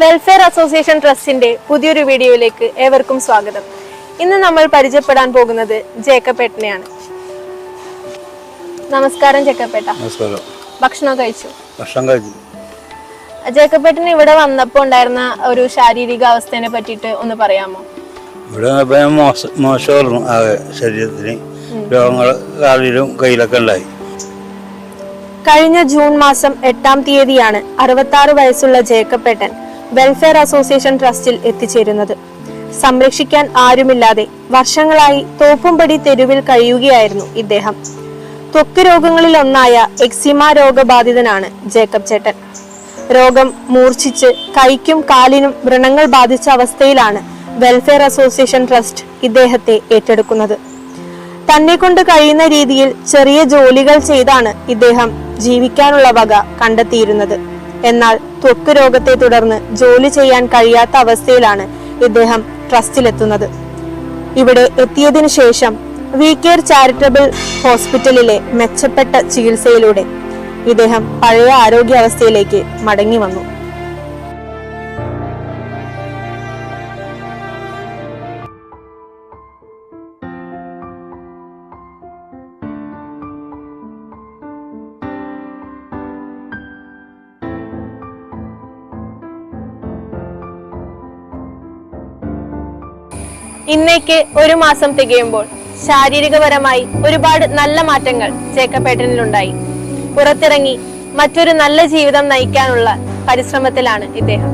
Welfare association ട്രസ്റ്റിന്റെ പുതിയൊരു വീഡിയോയിലേക്ക് ഏവർക്കും സ്വാഗതം. ഇന്ന് നമ്മൾ പരിചയപ്പെടാൻ പോകുന്നത് ജേക്കപ്പേട്ടനെയാണ് നമസ്കാരം ജേക്കപ്പേട്ട ഭക്ഷണം കഴിച്ചു? ഭക്ഷണം കഴിച്ചു. ജേക്കപ്പേട്ടൻ ഇവിടെ വന്നപ്പോൾ ഉണ്ടായിരുന്ന ഒരു ശാരീരിക അവസ്ഥയെ പറ്റിയിട്ട് ഒന്ന് പറയാമോ? ഇവിടെ മോശമായിരുന്നു ആകെ ശരീരത്തിന്. രോഗങ്ങൾ കാലിലും കയ്യിലൊക്കെ ഉണ്ടായി. കഴിഞ്ഞ ജൂൺ മാസം എട്ടാം തീയതിയാണ് അറുപത്തി വയസ്സുള്ള ജേക്കപ്പേട്ടൻ വെൽഫെയർ അസോസിയേഷൻ ട്രസ്റ്റിൽ എത്തിച്ചേരുന്നത്. സംരക്ഷിക്കാൻ ആരുമില്ലാതെ വർഷങ്ങളായി തോപ്പുംപടി തെരുവിൽ കഴിയുകയായിരുന്നു ഇദ്ദേഹം. ത്വക്ക് രോഗങ്ങളിൽ ഒന്നായ എക്സിമ രോഗബാധിതനാണ് ജേക്കബ് ചേട്ടൻ. രോഗം മൂർച്ഛിച്ച് കൈക്കും കാലിനും വ്രണങ്ങൾ ബാധിച്ച അവസ്ഥയിലാണ് വെൽഫെയർ അസോസിയേഷൻ ട്രസ്റ്റ് ഇദ്ദേഹത്തെ ഏറ്റെടുക്കുന്നത്. തന്നെ കൊണ്ട് കഴിയുന്ന രീതിയിൽ ചെറിയ ജോലികൾ ചെയ്താണ് ഇദ്ദേഹം ജീവിക്കാനുള്ള വക കണ്ടെത്തിയിരുന്നത്. എന്നാൽ ത്വക്ക് രോഗത്തെ തുടർന്ന് ജോലി ചെയ്യാൻ കഴിയാത്ത അവസ്ഥയിലാണ് ഇദ്ദേഹം ട്രസ്റ്റിലെത്തുന്നത്. ഇവിടെ എത്തിയതിനു ശേഷം വി കെയർ ചാരിറ്റബിൾ ഹോസ്പിറ്റലിലെ മെച്ചപ്പെട്ട ചികിത്സയിലൂടെ ഇദ്ദേഹം പഴയ ആരോഗ്യാവസ്ഥയിലേക്ക് മടങ്ങി വന്നു. ഇന്നേക്ക് ഒരു മാസം തികയുമ്പോൾ ശാരീരികപരമായി ഒരുപാട് നല്ല മാറ്റങ്ങൾ ജേക്കപ്പേട്ടനിലുണ്ടായി പുറത്തിറങ്ങി മറ്റൊരു നല്ല ജീവിതം നയിക്കാനുള്ള പരിശ്രമത്തിലാണ് ഇദ്ദേഹം.